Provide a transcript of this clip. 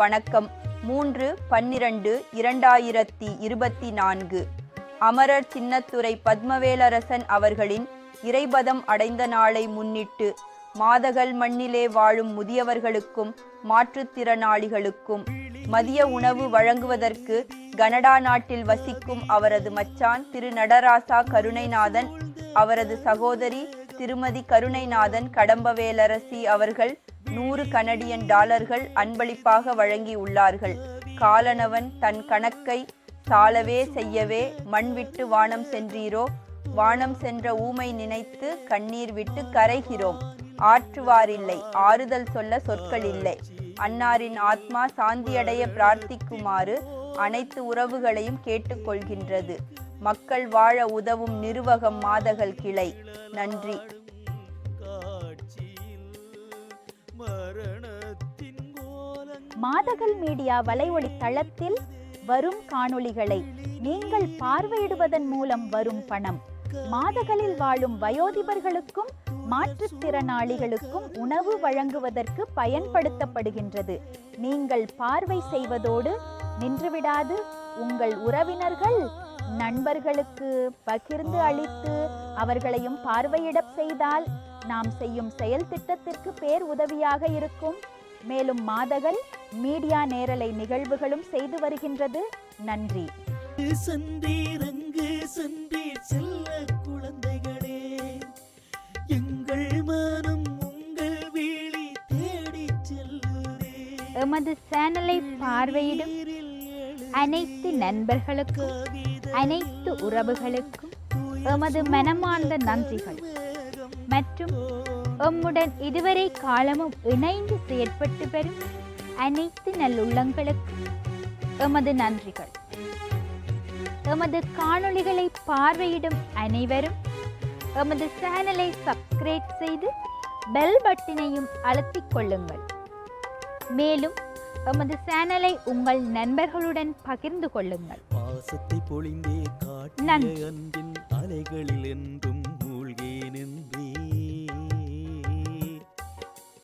வணக்கம். மூன்று பன்னிரண்டு இரண்டாயிரத்தி இருபத்தி நான்கு. அமரர் சின்னத்துறை பத்மவேலரசன் அவர்களின் இறைபதம் அடைந்த நாளை முன்னிட்டு மாதகள் மண்ணிலே வாழும் முதியவர்களுக்கும் மாற்றுத்திறனாளிகளுக்கும் மதிய உணவு வழங்குவதற்கு கனடா நாட்டில் வசிக்கும் அவரது மச்சான் திரு நடராசா கருணைநாதன் அவரது சகோதரி திருமதி கருணைநாதன் கடம்பவேலரசி அவர்கள் நூறு கனடியன் டாலர்கள் அன்பளிப்பாக வழங்கியுள்ளார்கள். காலனவன் தன் கணக்கை சாலவே செய்யவே மண் விட்டு வானம் சென்றீரோ? வானம் சென்ற ஊமை நினைத்து கண்ணீர் விட்டு கரைகிறோம். ஆற்றுவாரில்லை ஆறுதல் சொல்ல சொற்கள் இல்லை அன்னாரின் ஆத்மா சாந்தியடைய பிரார்த்திக்குமாறு அனைத்து உறவுகளையும் கேட்டுக்கொள்கின்றது. மக்கள் வாழ உதவும் நிர்வகம் மாதகள் கிளை. நன்றி. மாதகள் மீடியா வலைவழி தளத்தில் வரும் காணொளிகளை நீங்கள் பார்வையிடுவதன் மூலம் வரும் பணம். மாதகளில் வாழும் வயோதிபர்களுக்கும் மாற்றுத்திறனாளிகளுக்கும் உணவு வழங்குவதற்கு பயன்படுத்தப்படுகின்றது. நீங்கள் பார்வை செய்வதோடு நின்றுவிடாது. உங்கள் உறவினர்கள் நண்பர்களுக்கு பகிர்ந்து அளித்து அவர்களையும் பார்வையிடப் செய்தால் நாம் செய்யும் செயல் திட்டத்திற்கு பேர் உதவியாக இருக்கும். மேலும் மாதகள் மீடியா நேரலை நிகழ்வுகளும் செய்து வருகின்றது. நன்றி. குழந்தைகளே. எங்கள் மனம் எமது சேனலை பார்வையிடும் அனைத்து நண்பர்களுக்கும் அனைத்து உறவுகளுக்கும் எமது மனமார்ந்த நன்றிகள். மற்றும் எம்முடன் இதுவரை காலமும் இணைந்து செயற்பட்டு வரும் அனைத்து நல்லுள்ளங்களுக்கும் எமது நன்றிகள். எமது காணொளிகளை பார்வையிடும் அனைவரும் எமது சேனலை சப்ஸ்கிரைப் செய்து பெல் பட்டினையும் அழுத்திக் கொள்ளுங்கள். மேலும் எமது சேனலை உங்கள் நண்பர்களுடன் பகிர்ந்து கொள்ளுங்கள். பாசத்தை பொழிந்தே காட்டிய. அன்பின் அலைகளில் என்றும் மூழ்கே நின்று